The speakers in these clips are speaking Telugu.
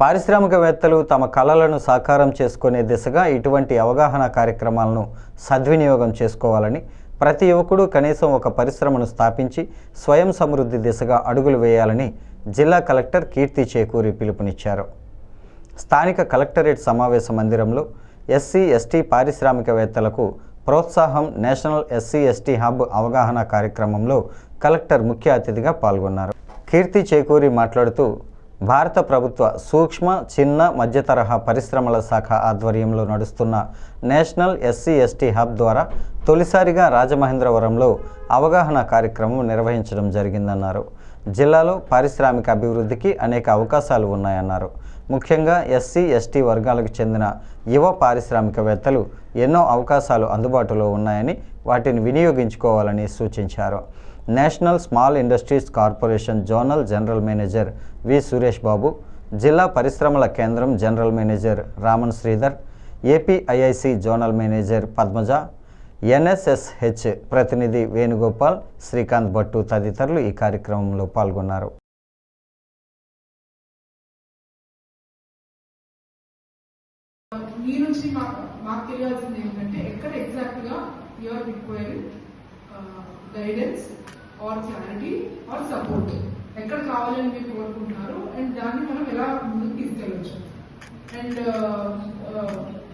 పారిశ్రామికవేత్తలు తమ కళలను సాకారం చేసుకునే దిశగా ఇటువంటి అవగాహన కార్యక్రమాలను సద్వినియోగం చేసుకోవాలని ప్రతి యువకుడు కనీసం ఒక పరిశ్రమను స్థాపించి స్వయం సమృద్ధి దిశగా అడుగులు వేయాలని జిల్లా కలెక్టర్ కీర్తి చేకూరి పిలుపునిచ్చారు. స్థానిక కలెక్టరేట్ సమావేశ మందిరంలో ఎస్సీ ఎస్టీ పారిశ్రామికవేత్తలకు ప్రోత్సాహం నేషనల్ ఎస్సీ ఎస్టీ హబ్ అవగాహన కార్యక్రమంలో కలెక్టర్ ముఖ్య అతిథిగా పాల్గొన్నారు. కీర్తి చేకూరి మాట్లాడుతూ భారత ప్రభుత్వ సూక్ష్మ చిన్న మధ్య తరహా పరిశ్రమల శాఖ ఆధ్వర్యంలో నడుస్తున్న నేషనల్ ఎస్సీ ఎస్టీ హబ్ ద్వారా తొలిసారిగా రాజమహేంద్రవరంలో అవగాహన కార్యక్రమం నిర్వహించడం జరిగిందన్నారు. జిల్లాలో పారిశ్రామిక అభివృద్ధికి అనేక అవకాశాలు ఉన్నాయన్నారు. ముఖ్యంగా ఎస్సీ ఎస్టీ వర్గాలకు చెందిన యువ పారిశ్రామికవేత్తలు ఎన్నో అవకాశాలు అందుబాటులో ఉన్నాయని వాటిని వినియోగించుకోవాలని సూచించారు. National Small Industries Corporation zonal general manager V. Suresh Babu జిల్లా పరిశ్రమల కేంద్రం general manager Raman Sridhar APIIC zonal manager Padmaja NSSH ప్రతినిధి వేణుగోపాల్ శ్రీకాంత్ భట్టు తదితరులు ఈ కార్యక్రమంలో పాల్గొన్నారు. మీ నుంచి మాకు మాకు తెలియాల్సింది ఏంటంటే ఎక్కడ ఎగ్జాక్ట్గా you are requiring guidance or clarity or support ఎక్కడ కావాలని మీరు కోరుకుంటున్నారు అండ్ దాన్ని మనం ఎలా ముందుకు తీసుకెళ్ళచ్చు? అండ్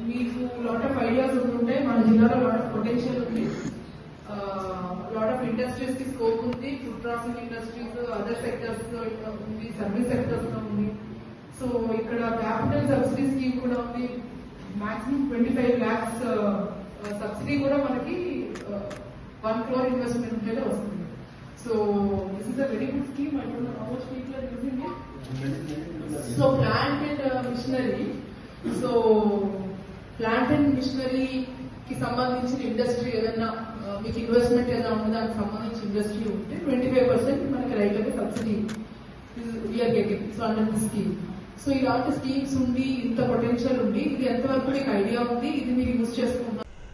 మీకు లాట్ ఆఫ్ ఐడియాస్ ఉంటుంటే మన జిల్లాలో లాట్ ఆఫ్ పొటెన్షియల్ ఉంది. లాట్ ఆఫ్ ఇండస్ట్రీస్కి స్కోప్ ఉంది. Food processing industries other sectors ఉంది. సర్వీస్ సెక్టర్స్లో ఉంది. సో ఇక్కడ క్యాపిటల్ సబ్సిడీ స్కీమ్ కూడా ఉంది. Maximum twenty five lakhs subsidy కూడా మనకి వన్ క్రోర్ ఇన్వెస్ట్మెంట్ మీద వస్తుంది. So this is a very good scheme I don't know how much people are using it so plant and machinery so plant machinery కి సంబంధించిన ఇండస్ట్రీ ఏదైనా మీకు ఇన్వెస్ట్మెంట్ ఏదైనా ఉందో దానికి సంబంధించిన ఇండస్ట్రీ ఉంటే ట్వంటీ ఫైవ్ పర్సెంట్ మనకి రైతులకు subsidy we're getting so under the scheme so ఇలాంటి స్కీమ్స్ ఉండి ఇంత పొటెన్షియల్ ఉండి ఇది ఎంతవరకు మీకు ఐడియా ఉంది ఇది మీరు యూజ్ చేసుకుంటున్నారు?